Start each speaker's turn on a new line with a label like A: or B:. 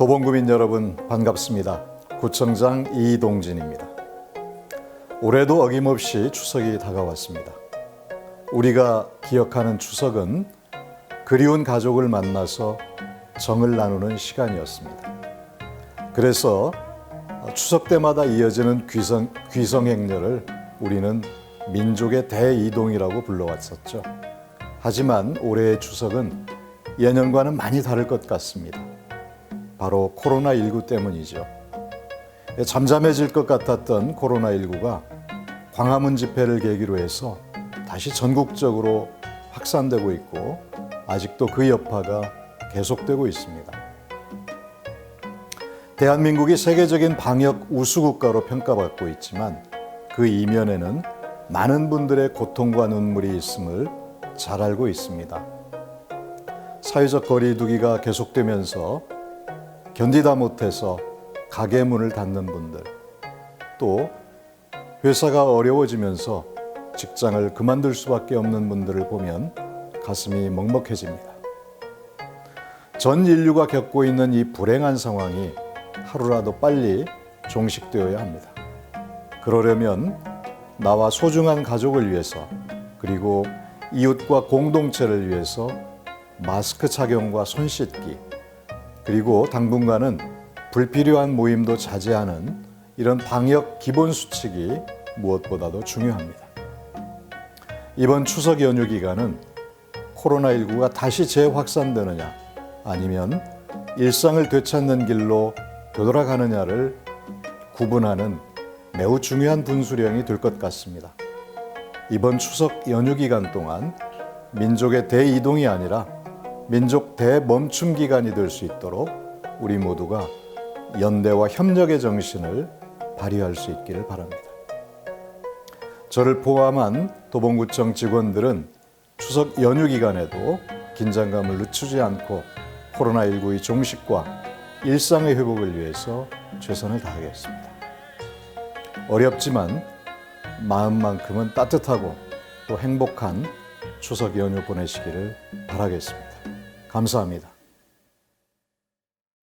A: 도봉구민 여러분 반갑습니다. 구청장 이동진입니다. 올해도 어김없이 추석이 다가왔습니다. 우리가 기억하는 추석은 그리운 가족을 만나서 정을 나누는 시간이었습니다. 그래서 추석 때마다 이어지는 귀성, 귀성 행렬을 우리는 민족의 대이동이라고 불러왔었죠. 하지만 올해의 추석은 예년과는 많이 다를 것 같습니다. 바로 코로나19 때문이죠. 잠잠해질 것 같았던 코로나19가 광화문 집회를 계기로 해서 다시 전국적으로 확산되고 있고 아직도 그 여파가 계속되고 있습니다. 대한민국이 세계적인 방역 우수국가로 평가받고 있지만 그 이면에는 많은 분들의 고통과 눈물이 있음을 잘 알고 있습니다. 사회적 거리두기가 계속되면서 견디다 못해서 가게 문을 닫는 분들, 또 회사가 어려워지면서 직장을 그만둘 수밖에 없는 분들을 보면 가슴이 먹먹해집니다. 전 인류가 겪고 있는 이 불행한 상황이 하루라도 빨리 종식되어야 합니다. 그러려면 나와 소중한 가족을 위해서 그리고 이웃과 공동체를 위해서 마스크 착용과 손 씻기 그리고 당분간은 불필요한 모임도 자제하는 이런 방역 기본 수칙이 무엇보다도 중요합니다. 이번 추석 연휴 기간은 코로나19가 다시 재확산되느냐 아니면 일상을 되찾는 길로 되돌아가느냐를 구분하는 매우 중요한 분수령이 될 것 같습니다. 이번 추석 연휴 기간 동안 민족의 대이동이 아니라 민족 대멈춤 기간이 될 수 있도록 우리 모두가 연대와 협력의 정신을 발휘할 수 있기를 바랍니다. 저를 포함한 도봉구청 직원들은 추석 연휴 기간에도 긴장감을 늦추지 않고 코로나19의 종식과 일상의 회복을 위해서 최선을 다하겠습니다. 어렵지만 마음만큼은 따뜻하고 또 행복한 추석 연휴 보내시기를 바라겠습니다. 감사합니다.